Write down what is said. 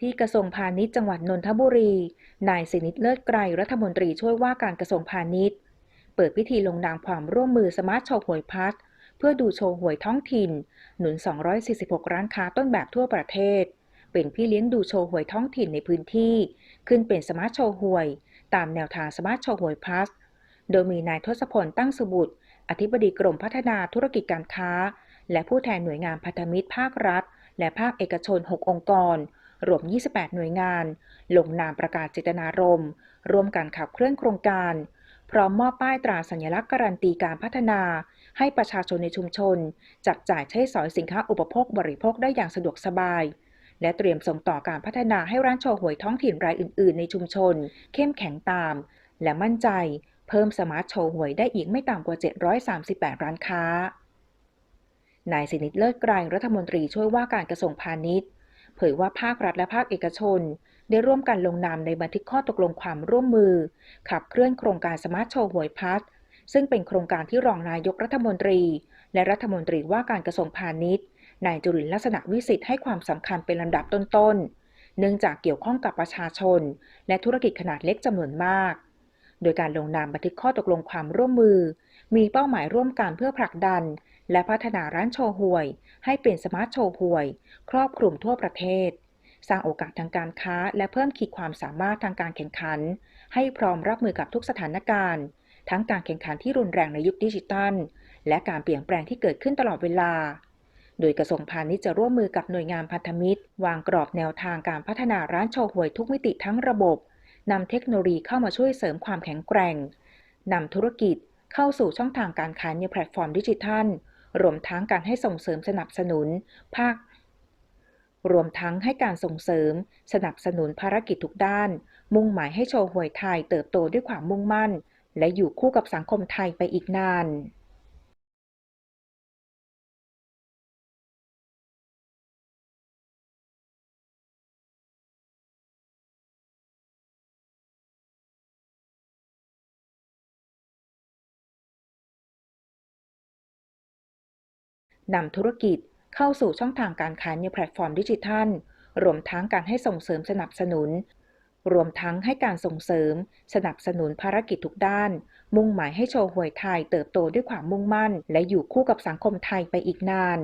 ที่กระทรวงพาณิชย์จังหวัดนนทบุรี นายสินิตเลิศไกรรัฐมนตรีช่วยว่าการกระทรวงพาณิชย์ เปิดพิธีลงนามความร่วมมือสมาร์ทโชว์หวยพัดเพื่อดูโชว์หวยท้องถิ่น หนุน 246 ร้านค้าต้นแบบทั่วประเทศ เป็นพี่เลี้ยงดูโชว์หวยท้องถิ่นในพื้นที่ ขึ้นเป็นสมาร์ทโชว์หวย ตามแนวทางสมาร์ทโชว์หวยพัสโดยมีนายทศพลตั้งสุบุตร อธิบดีกรมพัฒนาธุรกิจการค้า และผู้แทนหน่วยงานพันธมิตรภาครัฐ และภาคเอกชน 6 องค์กร รวม 28 หน่วยงาน ลงนามประกาศเจตนารมณ์ร่วมกันขับเคลื่อนโครงการ พร้อมมอบป้ายตราสัญลักษณ์การันตีการพัฒนา ให้ประชาชนในชุมชน จับจ่ายใช้สอยสินค้าอุปโภคบริโภคได้อย่างสะดวกสบาย และเตรียมส่งต่อการพัฒนาให้ร้านโชว์หวยท้องถิ่นรายอื่น ๆ ในชุมชน เข้มแข็งตาม และมั่นใจ เพิ่มสมาร์ทโชว์หวยได้อีกไม่ต่ำกว่า 738 ร้านค้านายสินิตเลิศไกรรัฐมนตรีช่วยว่าการกระทรวงพาณิชย์ เผยว่าภาครัฐและภาคเอกชน ได้ร่วมกันลงนามในบันทึกข้อตกลงความร่วมมือ ขับเคลื่อนโครงการสมาร์ทโชว์หวยพัดซึ่งเป็นโครงการที่รองนายกรัฐมนตรี และรัฐมนตรีว่าการกระทรวงพาณิชย์นายจุรินทร์ลักษณะวิสิทธิ์ให้ความสำคัญเป็นลำดับต้นๆ เนื่องจากเกี่ยวข้องกับประชาชน และธุรกิจขนาดเล็กจำนวนมาก โดยการลงนามบันทึกข้อตกลงความร่วมมือ มีเป้าหมายร่วมกันเพื่อผลักดัน และพัฒนาร้านโชว์หวย ให้เป็นสมาร์ทโชว์หวย ครอบคลุมทั่วประเทศ สร้างโอกาสทางการค้า และเพิ่มขีดความสามารถทางการแข่งขัน ให้พร้อมรับมือกับทุกสถานการณ์ ทั้งการแข่งขันที่รุนแรงในยุคดิจิทัล และการเปลี่ยนแปลงที่เกิดขึ้นตลอดเวลา โดยกระทรวงพาณิชย์จะร่วมมือกับหน่วยงานพันธมิตร วางกรอบแนวทางการพัฒนาร้านโชว์หวยทุกมิติทั้งระบบนำเทคโนโลยีเข้ามาช่วยเสริมความแข็งแกร่งนำธุรกิจเข้าสู่ช่องทางการขายในแพลตฟอร์มดิจิทัล รวมทั้งการให้ส่งเสริมสนับสนุน ภาค รวมทั้งให้การส่งเสริม สนับสนุนภารกิจทุกด้าน มุ่งหมายให้โชว์หวยไทยเติบโตด้วยความมุ่งมั่น และอยู่คู่กับสังคมไทยไปอีกนาน นำธุรกิจเข้าสู่ช่องทางการขายในแพลตฟอร์มดิจิทัล รวมทั้งการให้ส่งเสริมสนับสนุน รวมทั้งให้การส่งเสริม สนับสนุนภารกิจทุกด้าน มุ่งหมายให้โชว์หวยไทยเติบโตด้วยความมุ่งมั่น และอยู่คู่กับสังคมไทยไปอีกนาน